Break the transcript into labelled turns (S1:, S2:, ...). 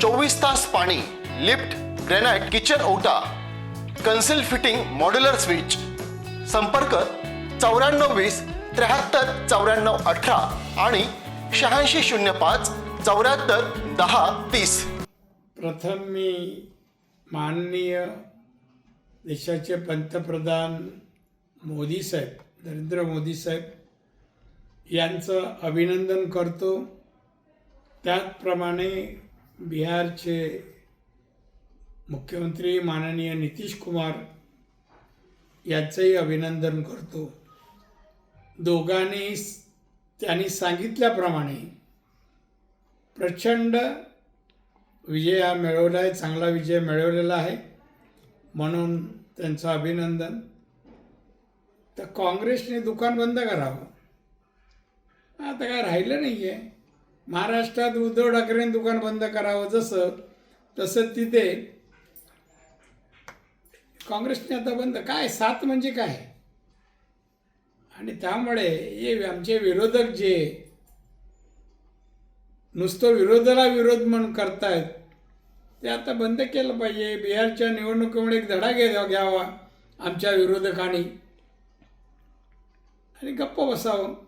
S1: चोवीस तास पाणी लिफ्ट ग्रेनाइट किचन ओटा कन्सिल फिटिंग मॉड्युलर स्विच. संपर्क चौऱ्याण्णव वीस त्र्याहत्तर चौऱ्याण्णव अठरा आणि शहाऐंशी शून्य पाच चौऱ्याहत्तर दहा तीस.
S2: प्रथम मी माननीय देशाचे पंतप्रधान मोदी साहेब नरेंद्र मोदी साहेब यांचं अभिनंदन करतो. त्याचप्रमाणे बिहारचे मुख्यमंत्री माननीय नितीश कुमार यांचंही अभिनंदन करतो. दोघांनी त्यांनी सांगितल्याप्रमाणे प्रचंड विजय हा मिळवला आहे चांगला विजय मिळवलेला आहे म्हणून त्यांचं अभिनंदन. तर काँग्रेसने दुकान बंद करावं. आता काय राहिलं नाही आहे महाराष्ट्रात उद्धव ठाकरेंनी दुकान बंद करावं जसं तसं तिथे काँग्रेसने आता बंद. काय? सात म्हणजे काय? आणि त्यामुळे हे आमचे विरोधक जे नुसतं विरोधाला विरोध म्हणून करतायत ते आता बंद केलं पाहिजे. बिहारच्या निवडणुकीमुळे एक धडा घ्या घ्यावा आमच्या विरोधकांनी. आणि गप्प बसावं.